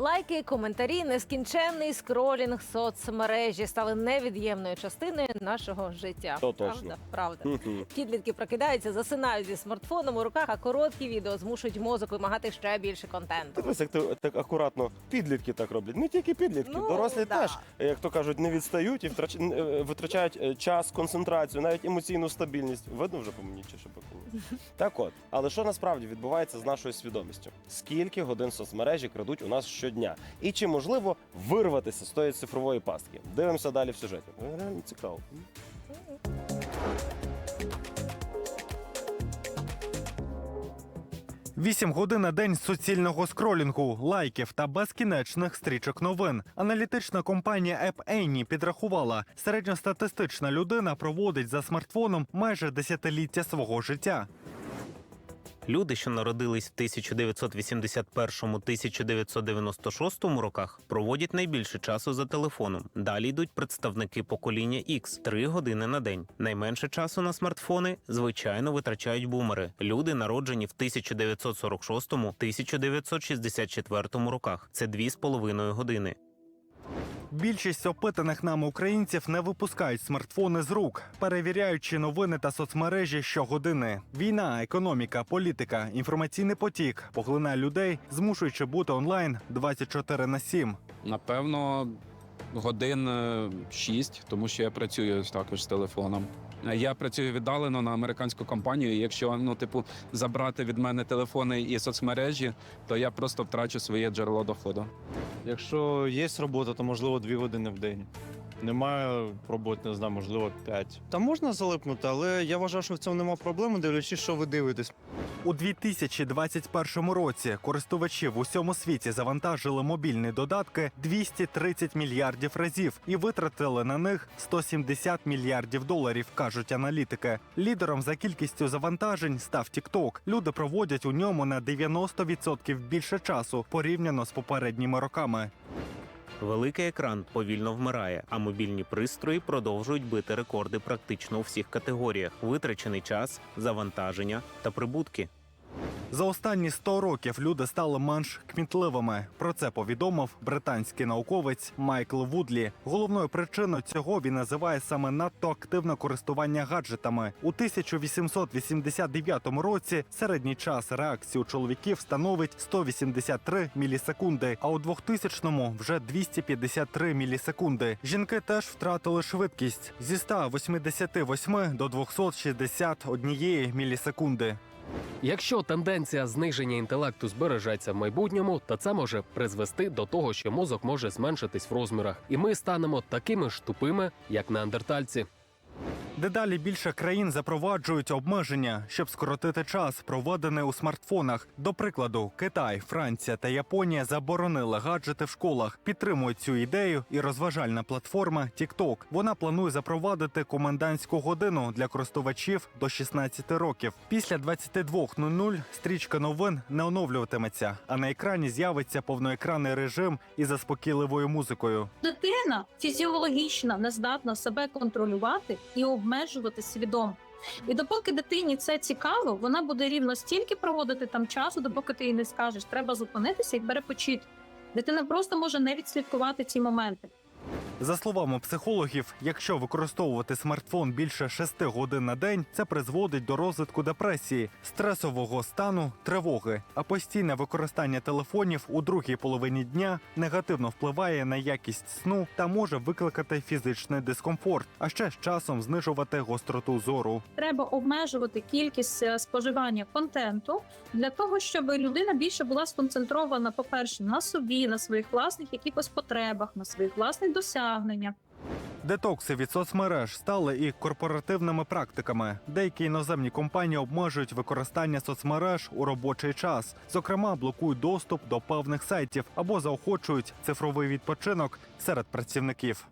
Лайки, коментарі, нескінченний скролінг соцмережі стали невід'ємною частиною нашого життя. То точно. Правда, правда. Підлітки прокидаються, засинають зі смартфоном у руках, а короткі відео змушують мозок вимагати ще більше контенту. Дивись, як ти так акуратно підлітки так роблять. Не тільки підлітки, Ну, дорослі да. теж, як то кажуть, не відстають і втрач... е, витрачають е, час, концентрацію, навіть емоційну стабільність. Видно вже по мені чи ще по? Так от, але що насправді відбувається з нашою свідомістю? Скільки годин соцмережі крадуть у нас щодня? І чи можливо вирватися з тої цифрової пастки? Дивимося далі в сюжеті. Реально цікаво. Вісім годин на день суцільного скролінгу, лайків та безкінечних стрічок новин. Аналітична компанія App Annie підрахувала, середньостатистична людина проводить за смартфоном майже десятиліття свого життя. Люди, що народились в 1981-1996 роках, проводять найбільше часу за телефоном. Далі йдуть представники покоління X – 3 години на день. Найменше часу на смартфони, звичайно, витрачають бумери. Люди, народжені в 1946-1964 роках. Це 2,5 години. Більшість опитаних нами українців не випускають смартфони з рук, перевіряючи новини та соцмережі щогодини. Війна, економіка, політика, інформаційний потік поглинає людей, змушуючи бути онлайн 24 на 7. Напевно, годин е, шість, тому що я працюю також з телефоном. Е, Я працюю віддалено на американську компанію. і Якщо ну, типу, забрати від мене телефони і соцмережі, то я просто втрачу своє джерело доходу. Якщо є робота, то можливо дві години в день. Немає роботи, не знаю, можливо, п'ять. Та можна залипнути, але я вважаю, що в цьому нема проблеми, дивлячись, що ви дивитесь. У 2021 році користувачі в усьому світі завантажили мобільні додатки 230 мільярдів разів і витратили на них 170 мільярдів доларів, кажуть аналітики. Лідером за кількістю завантажень став TikTok. Люди проводять у ньому на 90% більше часу порівняно з попередніми роками. Великий екран повільно вмирає, а мобільні пристрої продовжують бити рекорди практично у всіх категоріях: витрачений час, завантаження та прибутки. За останні 100 років люди стали менш кмітливими. Про це повідомив британський науковець Майкл Вудлі. Головною причиною цього він називає саме надто активне користування гаджетами. У 1889 році середній час реакції у чоловіків становить 183 мілісекунди, а у 2000-му вже 253 мілісекунди. Жінки теж втратили швидкість зі 188 до 261 мілісекунди. Якщо тенденція зниження інтелекту збережеться в майбутньому, то це може призвести до того, що мозок може зменшитись в розмірах, і ми станемо такими ж тупими, як неандертальці. Дедалі більше країн запроваджують обмеження, щоб скоротити час, проведений у смартфонах. До прикладу, Китай, Франція та Японія заборонили гаджети в школах. Підтримують цю ідею і розважальна платформа TikTok. Вона планує запровадити комендантську годину для користувачів до 16 років. Після 22.00 стрічка новин не оновлюватиметься, а на екрані з'явиться повноекранний режим із заспокійливою музикою. дитина фізіологічно не здатна себе контролювати і обмежувати свідомо. І допоки дитині це цікаво, вона буде рівно стільки проводити там часу, допоки ти їй не скажеш, треба зупинитися і перепочити. Дитина просто може не відслідкувати ці моменти. За словами психологів, якщо використовувати смартфон більше 6 годин на день, це призводить до розвитку депресії, стресового стану, тривоги. А постійне використання телефонів у другій половині дня негативно впливає на якість сну та може викликати фізичний дискомфорт, а ще з часом знижувати гостроту зору. Треба обмежувати кількість е, споживання контенту для того, щоб людина більше була сконцентрована, по-перше, на собі, на своїх власних якихось потребах, на своїх власних досягненнях. Детокси від соцмереж стали і корпоративними практиками. Деякі іноземні компанії обмежують використання соцмереж у робочий час, зокрема, блокують доступ до певних сайтів або заохочують цифровий відпочинок серед працівників.